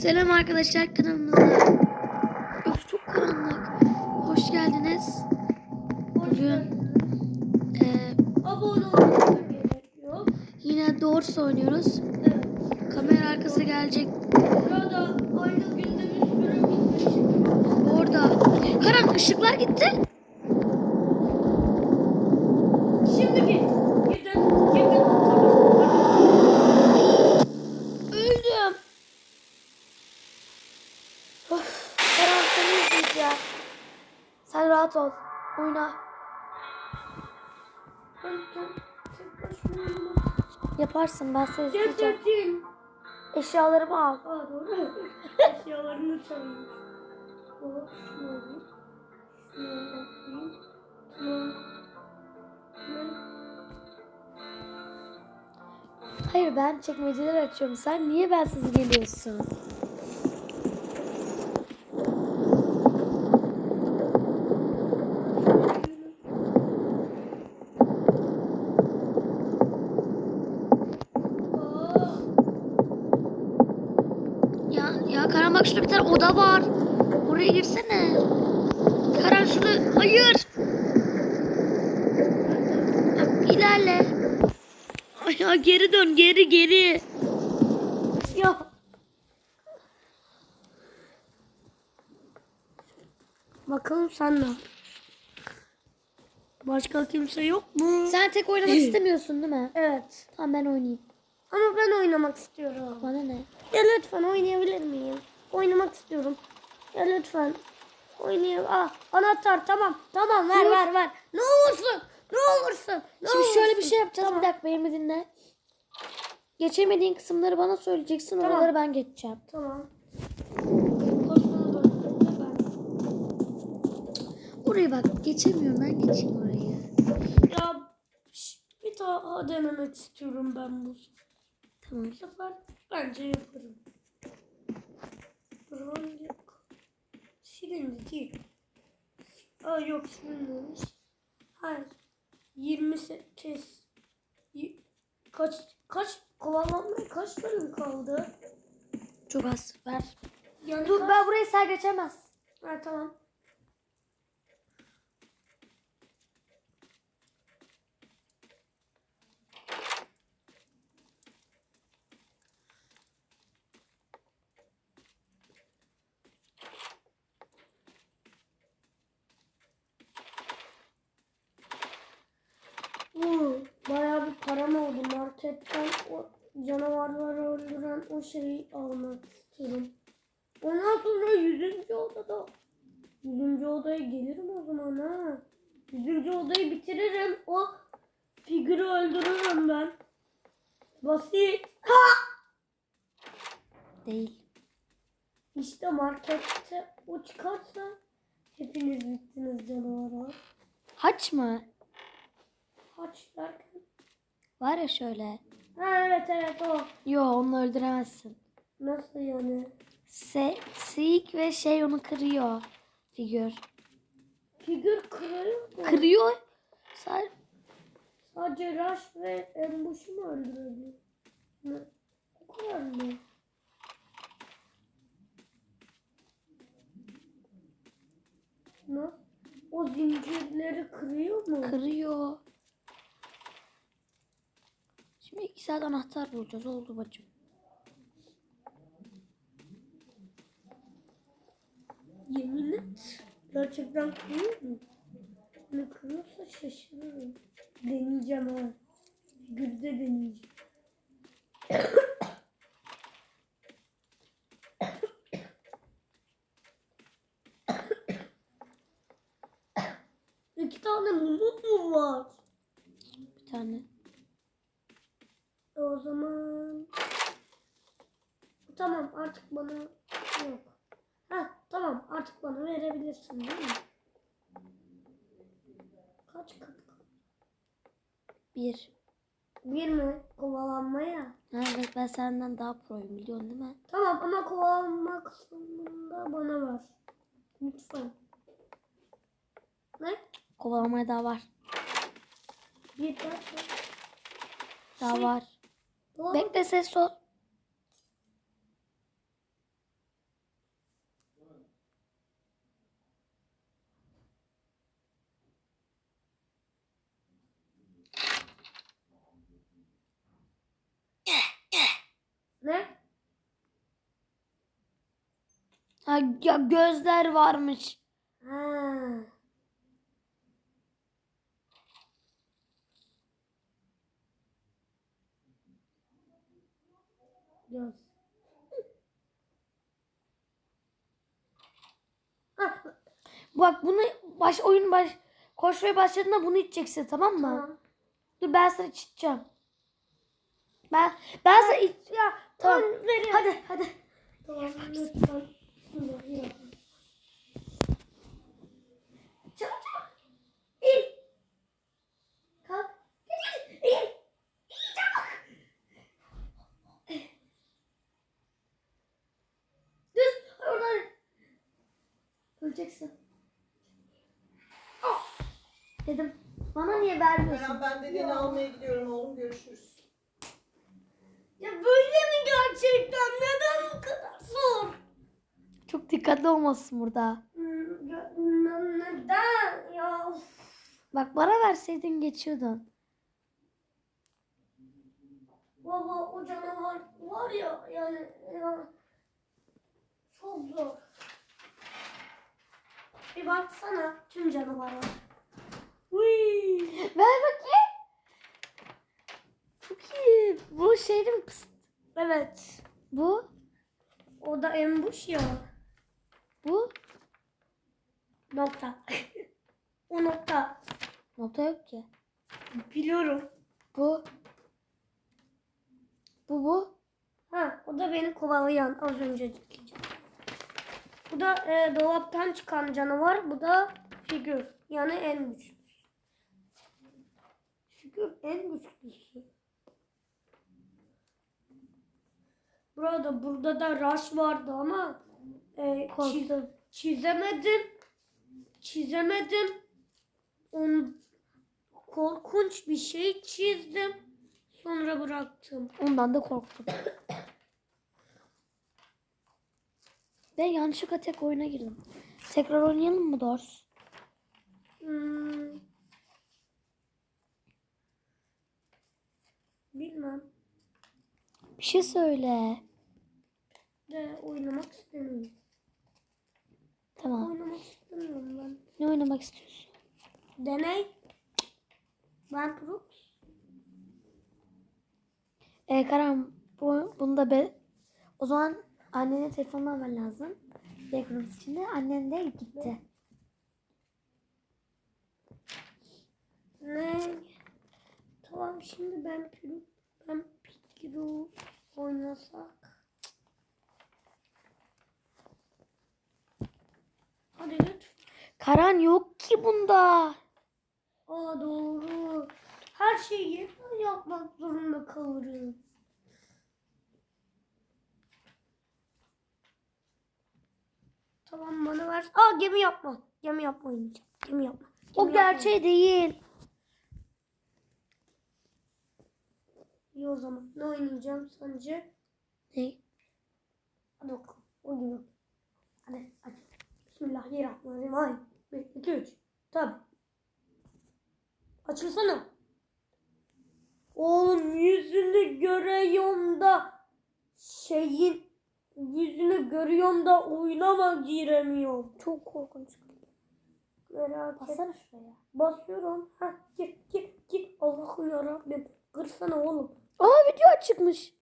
Selam arkadaşlar kanalımıza. Of çok karanlık. Hoş geldiniz. Bugün eee, Abone yine Doors oynuyoruz. Evet. Kamera arkası gelecek. Burada aynı günde bir sürü. Orada. Karan ışıklar gitti. Şimdi git. Gidin. Gidin. Öldüm. Of, Karan seni izleyeceğim. Sen rahat ol. Oyna. Yaparsın ben seni izleyeceğim. Eşyalarımı al. Aa doğru. Eşyalarını çalmış. O şunu alayım. Şunu alayım. Tamam. Tamam. Hayır ben çekmeceler açıyorum. Sen niye bensiz geliyorsun? Aa. Ya ya Karan bak şurada bir tane oda var. Oraya girsene. Karan hayır. Bak, ilerle. Ay ya geri dön geri geri. Ya. Bakalım sen ne? Başka kimse yok mu? Sen tek oynamak istemiyorsun değil mi? Evet. Tamam ben oynayayım. Ama ben oynamak istiyorum. Bana ne? Ya lütfen oynayabilir miyim? Oynamak istiyorum. Ya lütfen. Oynayayım. Ah anahtar tamam. Tamam ver Dur. ver ver. Ne olursun. Ne olursun. Ne Şimdi şöyle bir olursun. şey yapacağız. Tamam. Bir dakika beni dinle. Geçemediğin kısımları bana söyleyeceksin. Tamam. Oraları ben geçeceğim. Tamam. Oraya bak geçemiyorum ben geçeyim orayı. Ya bir daha denemek istiyorum ben bu. Tamam. Bu sefer bence yaparım. Hangi? Silindi değil. Aa yok silinmemiş. Hayır. 28. Y- Kaç kaç kovalanmaya kaç bölüm kaldı? Çok az. Ver. Yani Dur kaç- ben burayı sen geçemez. Ha tamam. Param oldu marketten o canavarları öldüren o şeyi almak istiyorum. Ondan sonra 100. odada 100. odaya gelirim o zaman ha. 100. odayı bitiririm. O figürü öldürürüm ben. Basit. Değil. İşte markette o çıkarsa hepiniz bittiniz canavarlar. Haç mı? Haç derken. Var ya şöyle. Ha evet evet o. Yo onu öldüremezsin. Nasıl yani? Se Sik ve şey onu kırıyor. Figür. Figür kırıyor mu? Kırıyor. Sen Sadece Rush ve Ambush'u mu öldürebiliyor? O kadar mı? Ne? O zincirleri kırıyor mu? kırıyor. Saat anahtar bulacağız. Oldu bacım. Yemin et. Gerçekten kırıyor mu? Ne kırıyorsa şaşırırım. Deneyeceğim ha. Figürde deneyeceğim. İki tane mumut mu var? Bir tane. O zaman... Tamam artık bana yok. Ha tamam artık bana verebilirsin değil mi? Kaç kat? Bir. Bir mi? Kovalanmaya. Ha, evet, ben senden daha proyum biliyorsun değil mi? Tamam ama kovalanma kısmında bana ver. Lütfen. Ne? Kovalamaya daha var. Bir dakika. Daha Şey, var. Bekle ses ol. Ne? Ha, ya gözler varmış. Ha. Ah, Bak bunu baş oyun baş koşmaya başladığında bunu içeceksin tamam mı? tamam. Dur ben sana içeceğim. Ben ben sana iç. Ya Tamam. Hadi hadi. Tamam lütfen. Öleceksin. Ah. Dedim. Bana niye vermiyorsun? Kerem ben dediğini almaya gidiyorum oğlum görüşürüz. Ya böyle mi gerçekten? Neden bu kadar zor? Çok dikkatli olmalısın burada. Ya, Neden ya? Of. Bak bana verseydin geçiyordun. Baba o canavar var ya yani ya, çok zor. Bir baksana tüm canavarlar. Uy. Ver bakayım. Çok iyi. Bu? Pıst. Evet. Bu. O da embuş ya. Bu. Nokta. o nokta. Nokta yok ki. Biliyorum. Bu. Bu bu. Ha, o da beni kovalayan az önceki. Bu da e, dolaptan çıkan canavar. Bu da figür. Yani en güçlüsü. Figür en güçlüsü. Burada burada da Rush vardı ama e, çiz- çizemedim. Çizemedim. On, korkunç bir şey çizdim. Sonra bıraktım. Ondan da korktum. Ben yanlışlıkla tek oyuna girdim. Tekrar oynayalım mı Dors? Hmm. Bilmem. Bir şey söyle. De oynamak istemiyorum. Tamam. Oynamak istemiyorum ben. Ne oynamak istiyorsun? Deney. Ben Brooks. Ee, Karan bu, bunu da be... O zaman annene telefon vermen lazım. Backroom içinde. Annen de gitti. Ne? Tamam şimdi ben Piro, ben Piro oynasak. Hadi lütfen. Karan yok ki bunda. Aa doğru. Her şeyi yapmak zorunda kalırım. Tamam bana ver. Aa gemi yapma. Gemi yapma oynayacağım. Gemi yapma. O Gemi gerçeği değil. İyi o zaman. Ne oynayacağım sence? Ne? Hadi bakalım. O gibi. Hadi aç. Bismillahirrahmanirrahim. 1, 2, 3. Tabi. Açılsana. Oğlum yüzünü görüyorum da şeyin yüzünü görüyorum da oynama giremiyorum. Çok korkunç. Merak et. Bassana şuraya. Basıyorum. Ha gir gir gir. Allah'ım yarabbim. Kırsana oğlum. Aa video açıkmış.